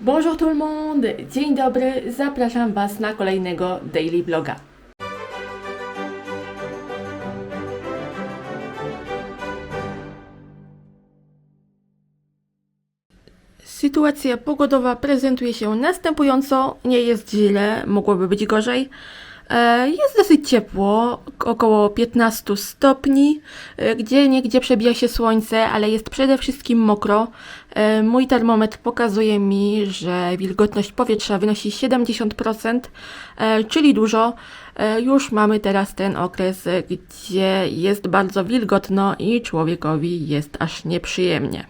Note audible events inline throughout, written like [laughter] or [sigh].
Bonjour tout le monde! Dzień dobry, zapraszam Was na kolejnego Daily Vloga. Sytuacja pogodowa prezentuje się następująco. Nie jest źle, mogłoby być gorzej. E, Jest dosyć ciepło, około 15 stopni. E, Gdzie niegdzie przebija się słońce, ale jest przede wszystkim mokro. E, Mój termometr pokazuje mi, że wilgotność powietrza wynosi 70%, e, czyli dużo. E, Już mamy teraz ten okres, gdzie jest bardzo wilgotno i człowiekowi jest aż nieprzyjemnie.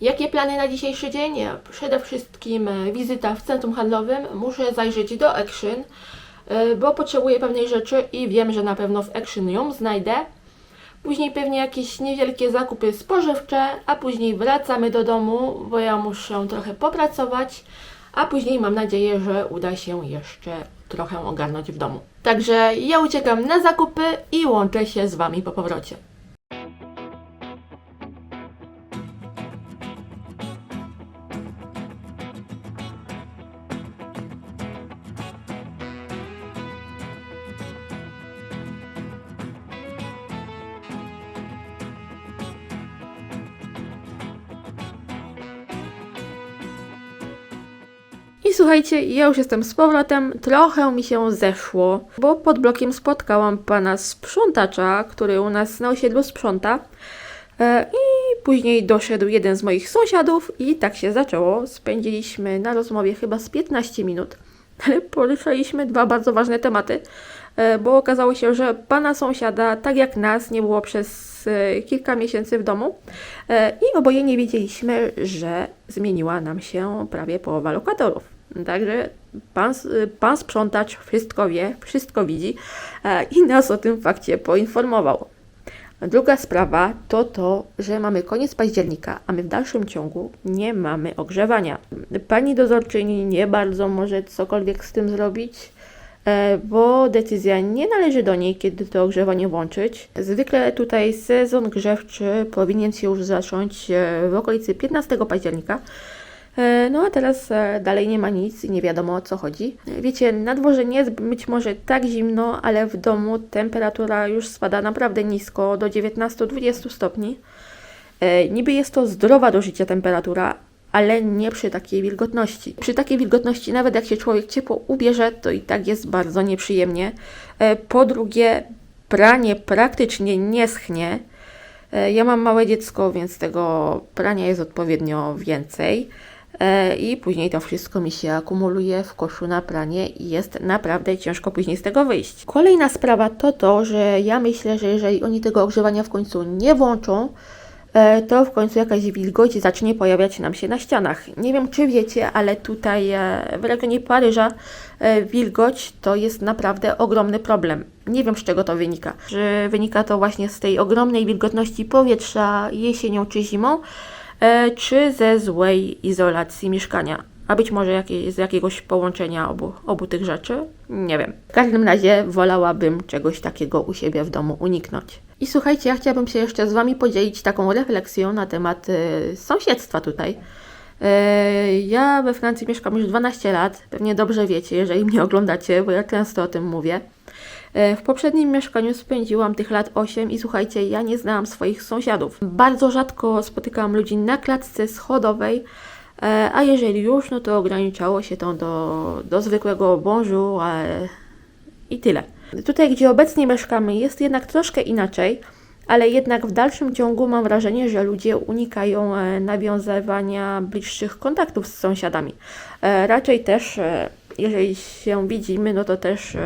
Jakie plany na dzisiejszy dzień? Przede wszystkim wizyta w centrum handlowym. Muszę zajrzeć do Action, bo potrzebuję pewnej rzeczy i wiem, że na pewno w Action ją znajdę. Później pewnie jakieś niewielkie zakupy spożywcze, a później wracamy do domu, bo ja muszę trochę popracować, a później mam nadzieję, że uda się jeszcze trochę ogarnąć w domu. Także ja uciekam na zakupy i łączę się z Wami po powrocie. Słuchajcie, ja już jestem z powrotem, trochę mi się zeszło, bo pod blokiem spotkałam pana sprzątacza, który u nas na osiedlu sprząta. E, I później doszedł jeden z moich sąsiadów i tak się zaczęło. Spędziliśmy na rozmowie chyba z 15 minut, [laughs] ale poruszaliśmy dwa bardzo ważne tematy, e, bo okazało się, że pana sąsiada, tak jak nas, nie było przez e, kilka miesięcy w domu i oboje nie wiedzieliśmy, że zmieniła nam się prawie połowa lokatorów. Także pan, pan sprzątacz wszystko wie, wszystko widzi e, i nas o tym fakcie poinformował. Druga sprawa to to, że mamy koniec października, a my w dalszym ciągu nie mamy ogrzewania. Pani dozorczyni nie bardzo może cokolwiek z tym zrobić, e, bo decyzja nie należy do niej, kiedy to ogrzewanie włączyć. Zwykle tutaj sezon grzewczy powinien się już zacząć e, w okolicy 15 października. E, No a teraz e, dalej nie ma nic i nie wiadomo o co chodzi. E, Wiecie, na dworze nie jest być może tak zimno, ale w domu temperatura już spada naprawdę nisko, do 19-20 stopni. Niby jest to zdrowa do życia temperatura, ale nie przy takiej wilgotności. Przy takiej wilgotności, nawet jak się człowiek ciepło ubierze, to i tak jest bardzo nieprzyjemnie. Po drugie, pranie praktycznie nie schnie. Ja mam małe dziecko, więc tego prania jest odpowiednio więcej. E, I później to wszystko mi się akumuluje w koszu na pranie i jest naprawdę ciężko później z tego wyjść. Kolejna sprawa to to, że ja myślę, że jeżeli oni tego ogrzewania w końcu nie włączą, e, to w końcu jakaś wilgoć zacznie pojawiać nam się na ścianach. Nie wiem, czy wiecie, ale tutaj e, w regionie Paryża wilgoć to jest naprawdę ogromny problem. Nie wiem, z czego to wynika. Czy wynika to właśnie z tej ogromnej wilgotności powietrza jesienią czy zimą, czy ze złej izolacji mieszkania. A być może z jakiegoś połączenia obu, obu tych rzeczy? Nie wiem. W każdym razie wolałabym czegoś takiego u siebie w domu uniknąć. I słuchajcie, ja chciałabym się jeszcze z Wami podzielić taką refleksją na temat e, sąsiedztwa tutaj. E, Ja we Francji mieszkam już 12 lat, pewnie dobrze wiecie, jeżeli mnie oglądacie, bo ja często o tym mówię. E, W poprzednim mieszkaniu spędziłam tych lat 8 i słuchajcie, ja nie znałam swoich sąsiadów. Bardzo rzadko spotykałam ludzi na klatce schodowej, e, a jeżeli już, no to ograniczało się to do, do zwykłego bonjour i tyle. Tutaj, gdzie obecnie mieszkamy, jest jednak troszkę inaczej, ale jednak w dalszym ciągu mam wrażenie, że ludzie unikają e, nawiązywania bliższych kontaktów z sąsiadami. Raczej też, jeżeli się widzimy, no to też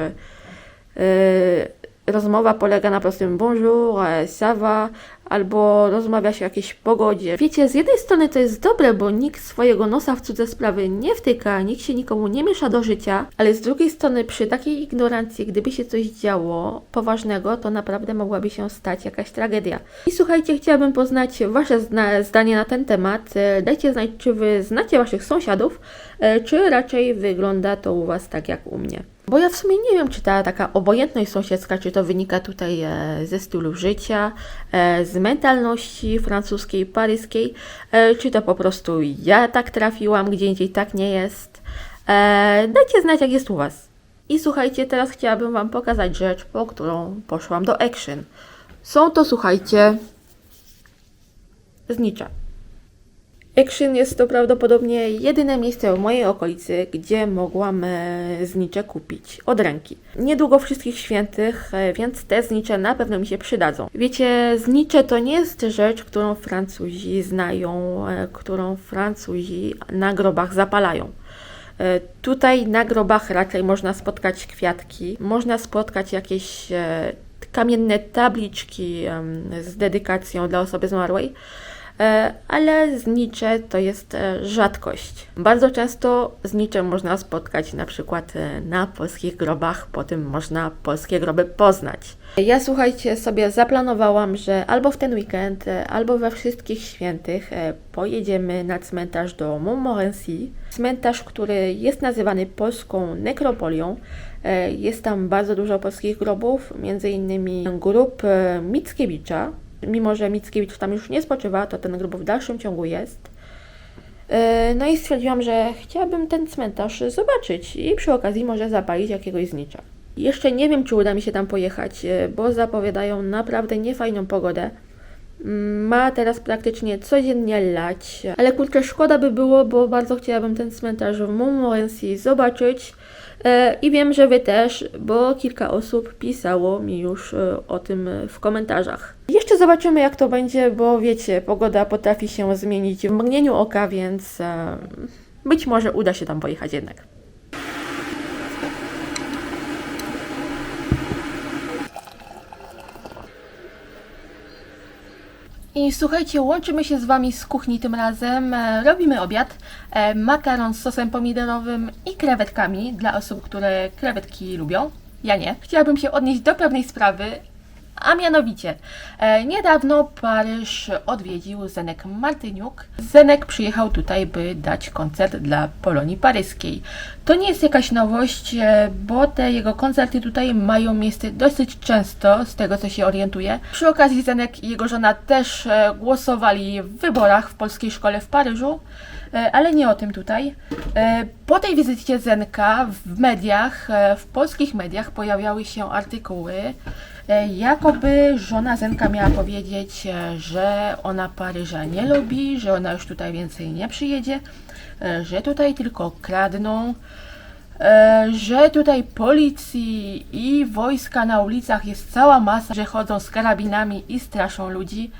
rozmowa polega na prostym bonjour, e, ça va, albo rozmawia się o jakiejś pogodzie. Wiecie, z jednej strony to jest dobre, bo nikt swojego nosa w cudze sprawy nie wtyka, nikt się nikomu nie miesza do życia, ale z drugiej strony przy takiej ignorancji, gdyby się coś działo poważnego, to naprawdę mogłaby się stać jakaś tragedia. I słuchajcie, chciałabym poznać Wasze zdanie na ten temat. E, Dajcie znać, czy Wy znacie Waszych sąsiadów, e, czy raczej wygląda to u Was tak jak u mnie. Bo ja w sumie nie wiem, czy ta taka obojętność sąsiedzka, czy to wynika tutaj e, ze stylu życia, e, z mentalności francuskiej, paryskiej, e, czy to po prostu ja tak trafiłam, gdzie indziej tak nie jest. Dajcie znać, jak jest u Was. I słuchajcie, teraz chciałabym Wam pokazać rzecz, po którą poszłam do Action. Są to, słuchajcie, znicza. Action jest to prawdopodobnie jedyne miejsce w mojej okolicy, gdzie mogłam e, znicze kupić od ręki. Niedługo wszystkich świętych, e, więc te znicze na pewno mi się przydadzą. Wiecie, znicze to nie jest rzecz, którą Francuzi znają, e, którą Francuzi na grobach zapalają. Tutaj na grobach raczej można spotkać kwiatki, można spotkać jakieś kamienne tabliczki z dedykacją dla osoby zmarłej, ale znicze to jest e, rzadkość. Bardzo często znicze można spotkać na przykład e, na polskich grobach, po tym można polskie groby poznać. Ja słuchajcie, sobie zaplanowałam, że albo w ten weekend, e, albo we wszystkich świętych e, pojedziemy na cmentarz do Montmorency. Cmentarz, który jest nazywany polską nekropolią. E, Jest tam bardzo dużo polskich grobów, między innymi e, Mickiewicza. Mimo, że Mickiewicz tam już nie spoczywa, to ten grób w dalszym ciągu jest. E, No i stwierdziłam, że chciałabym ten cmentarz zobaczyć i przy okazji może zapalić jakiegoś znicza. Jeszcze nie wiem, czy uda mi się tam pojechać, e, bo zapowiadają naprawdę niefajną pogodę. Mm, Ma teraz praktycznie codziennie lać, ale kurczę, szkoda by było, bo bardzo chciałabym ten cmentarz w Montmorency zobaczyć. E, I wiem, że Wy też, bo kilka osób pisało mi już e, o tym w komentarzach. Jeszcze zobaczymy, jak to będzie, bo wiecie, pogoda potrafi się zmienić w mgnieniu oka, więc e, być może uda się tam pojechać jednak. I słuchajcie, łączymy się z Wami z kuchni tym razem. E, Robimy obiad. E, Makaron z sosem pomidorowym i krewetkami dla osób, które krewetki lubią. Ja nie. Chciałabym się odnieść do pewnej sprawy, a mianowicie, e, niedawno Paryż odwiedził Zenek Martyniuk. Zenek przyjechał tutaj, by dać koncert dla Polonii Paryskiej. To nie jest jakaś nowość, e, bo te jego koncerty tutaj mają miejsce dosyć często, z tego co się orientuję. Przy okazji Zenek i jego żona też e, głosowali w wyborach w polskiej szkole w Paryżu. E, Ale nie o tym tutaj. E, Po tej wizycie Zenka w mediach, e, w polskich mediach pojawiały się artykuły, jakoby żona Zenka miała powiedzieć, że ona Paryża nie lubi, że ona już tutaj więcej nie przyjedzie, że tutaj tylko kradną, że tutaj policji i wojska na ulicach jest cała masa, że chodzą z karabinami i straszą ludzi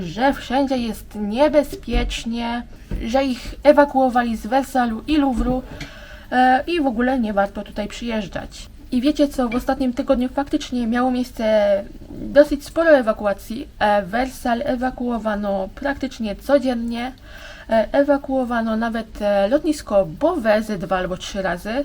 że wszędzie jest niebezpiecznie, że ich ewakuowali z Wersalu i Louvru e, i w ogóle nie warto tutaj przyjeżdżać. I wiecie co, w ostatnim tygodniu faktycznie miało miejsce dosyć sporo ewakuacji. E, Wersal ewakuowano praktycznie codziennie. E, Ewakuowano nawet e, lotnisko Beauvais ze dwa albo trzy razy.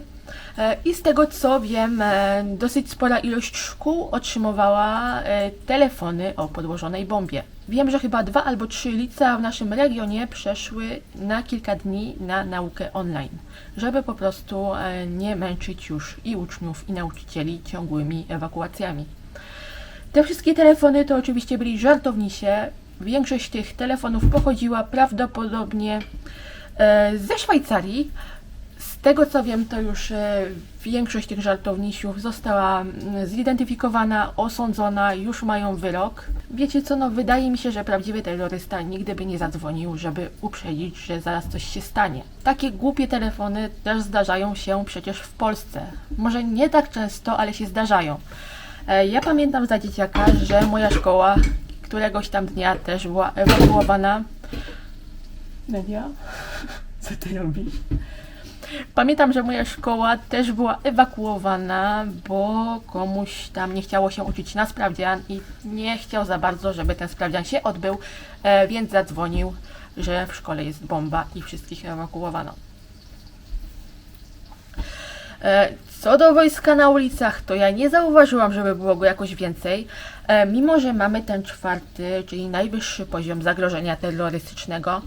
E, I z tego co wiem, e, dosyć spora ilość szkół otrzymywała e, telefony o podłożonej bombie. Wiem, że chyba dwa albo trzy licea w naszym regionie przeszły na kilka dni na naukę online, żeby po prostu nie męczyć już i uczniów, i nauczycieli ciągłymi ewakuacjami. Te wszystkie telefony to oczywiście byli żartownisie. Większość tych telefonów pochodziła prawdopodobnie ze Szwajcarii. Tego co wiem, to już e, większość tych żartownisiów została mm, zidentyfikowana, osądzona, już mają wyrok. Wiecie co, no wydaje mi się, że prawdziwy terrorysta nigdy by nie zadzwonił, żeby uprzedzić, że zaraz coś się stanie. Takie głupie telefony też zdarzają się przecież w Polsce. Może nie tak często, ale się zdarzają. E, Ja pamiętam za dzieciaka, że moja szkoła któregoś tam dnia też była ewakuowana. Nadia? [laughs] Co ty robisz? Pamiętam, że moja szkoła też była ewakuowana, bo komuś tam nie chciało się uczyć na sprawdzian i nie chciał za bardzo, żeby ten sprawdzian się odbył, e, więc zadzwonił, że w szkole jest bomba i wszystkich ewakuowano. E, Co do wojska na ulicach, to ja nie zauważyłam, żeby było go jakoś więcej, e, mimo że mamy ten czwarty, czyli najwyższy poziom zagrożenia terrorystycznego.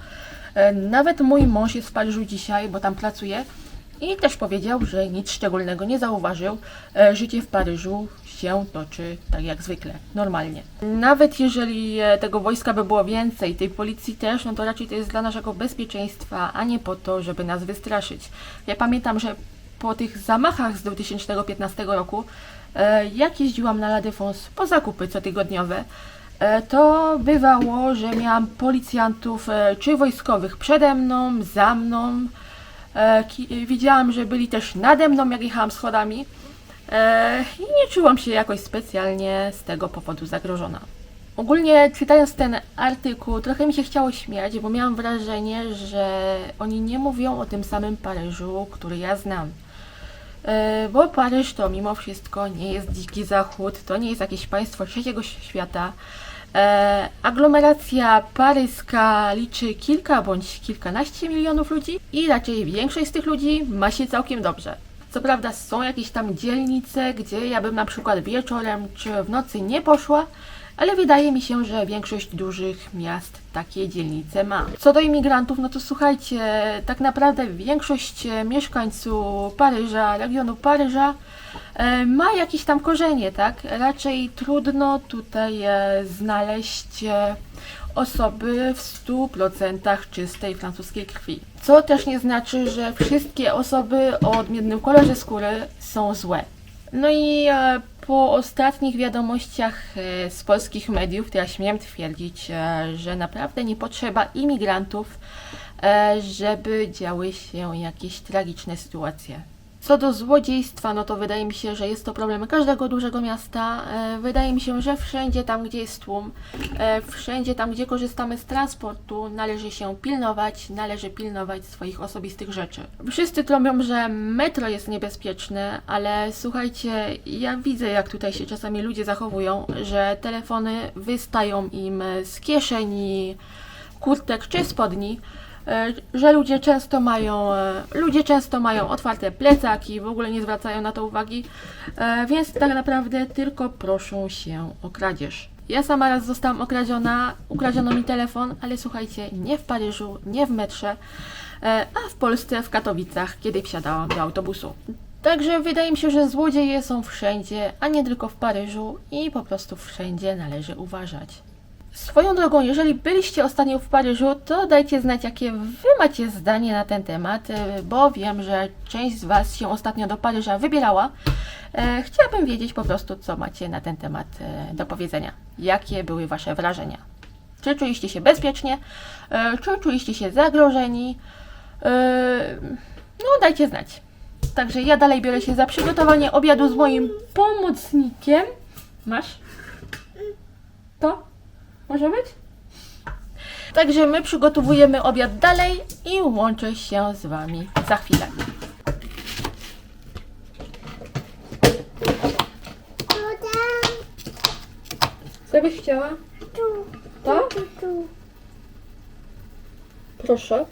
E, Nawet mój mąż jest w Paryżu dzisiaj, bo tam pracuje i też powiedział, że nic szczególnego nie zauważył. E, Życie w Paryżu się toczy tak jak zwykle, normalnie. Nawet jeżeli e, tego wojska by było więcej, tej policji też, no to raczej to jest dla naszego bezpieczeństwa, a nie po to, żeby nas wystraszyć. Ja pamiętam, że po tych zamachach z 2015 roku, jak jeździłam na La Défense po zakupy cotygodniowe, to bywało, że miałam policjantów e, czy wojskowych przede mną, za mną. E, Widziałam, że byli też nade mną, jak jechałam schodami. E, I nie czułam się jakoś specjalnie z tego powodu zagrożona. Ogólnie czytając ten artykuł, trochę mi się chciało śmiać, bo miałam wrażenie, że oni nie mówią o tym samym Paryżu, który ja znam. E, Bo Paryż to mimo wszystko nie jest dziki zachód, to nie jest jakieś państwo trzeciego świata. E, aglomeracja paryska liczy kilka bądź kilkanaście milionów ludzi i raczej większość z tych ludzi ma się całkiem dobrze. Co prawda są jakieś tam dzielnice, gdzie ja bym na przykład wieczorem czy w nocy nie poszła, ale wydaje mi się, że większość dużych miast takie dzielnice ma. Co do imigrantów, no to słuchajcie, tak naprawdę większość mieszkańców Paryża, regionu Paryża ma jakieś tam korzenie, tak? Raczej trudno tutaj e, znaleźć e, osoby w 100% czystej francuskiej krwi. Co też nie znaczy, że wszystkie osoby o odmiennym kolorze skóry są złe. No i e, po ostatnich wiadomościach e, z polskich mediów, to ja śmiem twierdzić, e, że naprawdę nie potrzeba imigrantów, e, żeby działy się jakieś tragiczne sytuacje. Co do złodziejstwa, no to wydaje mi się, że jest to problem każdego dużego miasta. E, Wydaje mi się, że wszędzie tam, gdzie jest tłum, e, wszędzie tam, gdzie korzystamy z transportu, należy się pilnować, należy pilnować swoich osobistych rzeczy. Wszyscy trąbią, że metro jest niebezpieczne, ale słuchajcie, ja widzę, jak tutaj się czasami ludzie zachowują, że telefony wystają im z kieszeni, kurtek czy spodni że ludzie często mają, e, ludzie często mają otwarte plecaki, w ogóle nie zwracają na to uwagi, e, więc tak naprawdę tylko proszą się o kradzież. Ja sama raz zostałam okradziona, ukradziono mi telefon, ale słuchajcie, nie w Paryżu, nie w metrze, e, a w Polsce, w Katowicach, kiedy wsiadałam do autobusu. Także wydaje mi się, że złodzieje są wszędzie, a nie tylko w Paryżu i po prostu wszędzie należy uważać. Swoją drogą, jeżeli byliście ostatnio w Paryżu, to dajcie znać, jakie Wy macie zdanie na ten temat, e, bo wiem, że część z Was się ostatnio do Paryża wybierała. E, Chciałabym wiedzieć po prostu, co macie na ten temat e, do powiedzenia. Jakie były Wasze wrażenia? Czy czuliście się bezpiecznie? Czy czuliście się zagrożeni? No, dajcie znać. Także ja dalej biorę się za przygotowanie obiadu z moim pomocnikiem. Masz? To? Może być? Także my przygotowujemy obiad dalej i łączę się z Wami za chwilę. Co byś chciała? To? Proszę.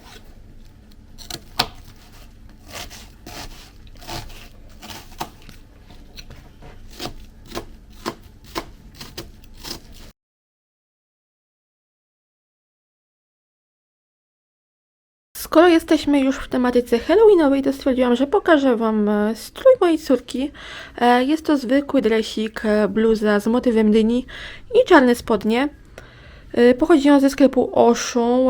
Skoro jesteśmy już w tematyce halloweenowej, to stwierdziłam, że pokażę Wam e, strój mojej córki. E, Jest to zwykły dresik, e, bluza z motywem dyni i czarne spodnie. Pochodzi on ze sklepu Oszą.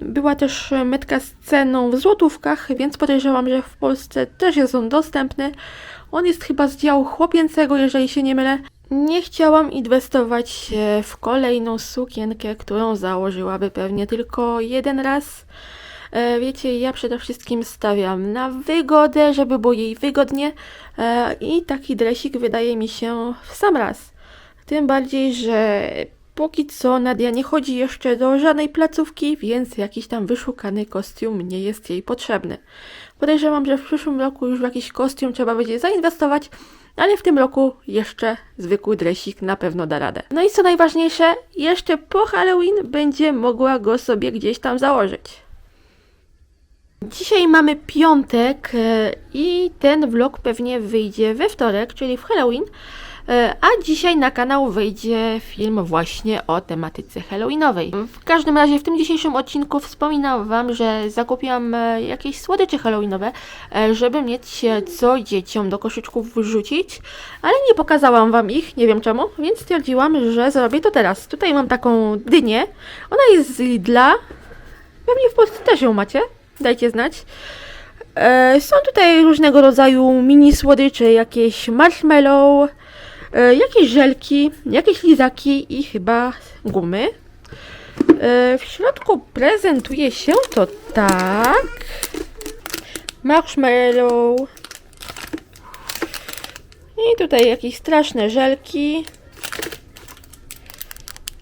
Była też metka z ceną w złotówkach, więc podejrzewam, że w Polsce też jest on dostępny. On jest chyba z działu chłopięcego, jeżeli się nie mylę. Nie chciałam inwestować w kolejną sukienkę, którą założyłaby pewnie tylko jeden raz. E, Wiecie, ja przede wszystkim stawiam na wygodę, żeby było jej wygodnie e, i taki dresik wydaje mi się w sam raz. Tym bardziej, że póki co Nadia nie chodzi jeszcze do żadnej placówki, więc jakiś tam wyszukany kostium nie jest jej potrzebny. Podejrzewam, że w przyszłym roku już w jakiś kostium trzeba będzie zainwestować, ale w tym roku jeszcze zwykły dresik na pewno da radę. No i co najważniejsze, jeszcze po Halloween będzie mogła go sobie gdzieś tam założyć. Dzisiaj mamy piątek e, i ten vlog pewnie wyjdzie we wtorek, czyli w Halloween. E, A dzisiaj na kanał wyjdzie film właśnie o tematyce halloweenowej. W każdym razie w tym dzisiejszym odcinku wspominam Wam, że zakupiłam e, jakieś słodycze halloweenowe, żeby mieć co dzieciom do koszyczków wrzucić, ale nie pokazałam Wam ich, nie wiem czemu, więc stwierdziłam, że zrobię to teraz. Tutaj mam taką dynię, ona jest z Lidla, pewnie w Polsce też ją macie, dajcie znać. E, Są tutaj różnego rodzaju mini słodycze, jakieś marshmallow, e, jakieś żelki, jakieś lizaki i chyba gumy. E, W środku prezentuje się to tak. Marshmallow. I tutaj jakieś straszne żelki.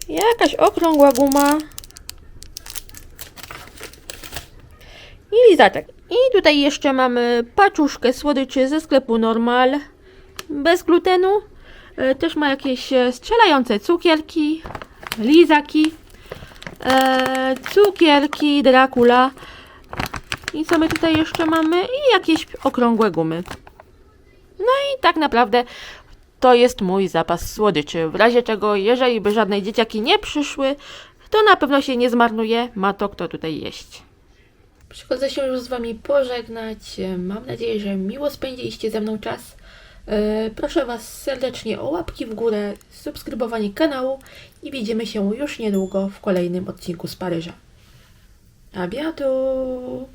Jakaś okrągła guma. Lizaczek. I tutaj jeszcze mamy paczuszkę słodyczy ze sklepu Normal. Bez glutenu. E, Też ma jakieś e, strzelające cukierki, lizaki, e, cukierki, Dracula. I co my tutaj jeszcze mamy? I jakieś okrągłe gumy. No i tak naprawdę to jest mój zapas słodyczy. W razie czego, jeżeli by żadne dzieciaki nie przyszły, to na pewno się nie zmarnuje. Ma to kto tutaj jeść. Przychodzę się już z Wami pożegnać. Mam nadzieję, że miło spędziliście ze mną czas. E, Proszę Was serdecznie o łapki w górę, subskrybowanie kanału i widzimy się już niedługo w kolejnym odcinku z Paryża. A bientôt!